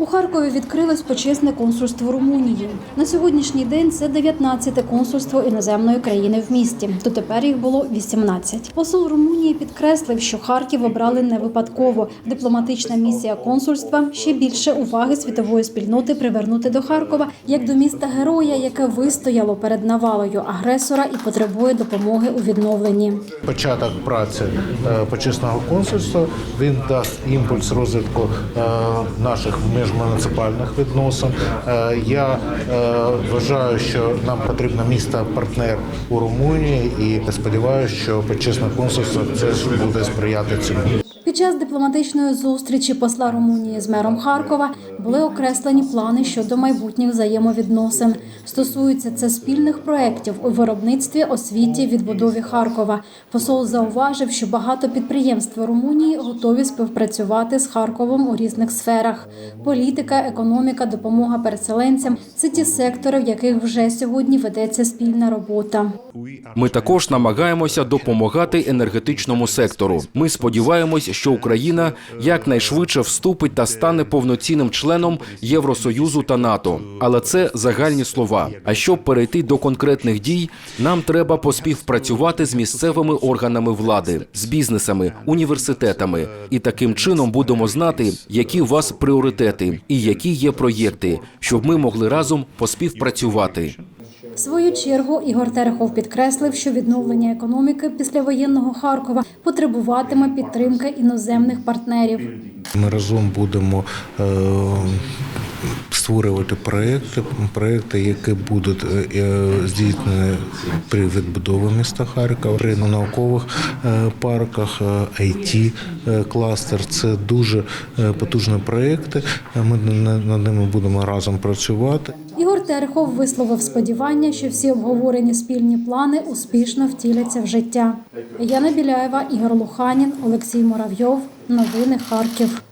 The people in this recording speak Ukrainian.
У Харкові відкрилось почесне консульство Румунії. На сьогоднішній день це 19-те консульство іноземної країни в місті. Дотепер їх було 18. Посол Румунії підкреслив, що Харків обрали не випадково. Дипломатична місія консульства ще більше уваги світової спільноти привернути до Харкова як до міста героя, яке вистояло перед навалою агресора і потребує допомоги у відновленні. початок праці е, почесного консульства він дасть імпульс розвитку е, наших міжмуніципальних відносин. Е, Я е, вважаю, що нам потрібно місто партнер у Румунії, і сподіваюся, що почесне консульство це ж буде сприяти цьому. Під час дипломатичної зустрічі посла Румунії з мером Харкова були окреслені плани щодо майбутніх взаємовідносин. Стосується це спільних проєктів у виробництві, освіті, відбудові Харкова. Посол зауважив, що багато підприємств Румунії готові співпрацювати з Харковом у різних сферах: політика, економіка, допомога переселенцям це ті сектори, в яких вже сьогодні ведеться спільна робота. Ми також намагаємося допомагати енергетичному сектору. Ми сподіваємось, що Україна якнайшвидше вступить та стане повноцінним членом Євросоюзу та НАТО. Але це загальні слова. А щоб перейти до конкретних дій, нам треба поспівпрацювати з місцевими органами влади, з бізнесами, університетами. І таким чином будемо знати, які у вас пріоритети і які є проєкти, щоб ми могли разом поспівпрацювати. В свою чергу Ігор Терехов підкреслив, що відновлення економіки післявоєнного Харкова потребуватиме підтримки іноземних партнерів. Ми разом будемо е, створювати проекти, проекти, які будуть е, здійснені при відбудові міста Харкова, при наукових е, парках, it кластер. Це дуже е, потужні проекти. Ми на- над ними будемо разом працювати. Ігор Терехов висловив сподівання, що всі обговорені спільні плани успішно втіляться в життя. Яна Біляєва, Ігор Луханін, Олексій Муравйов. Новини Харків.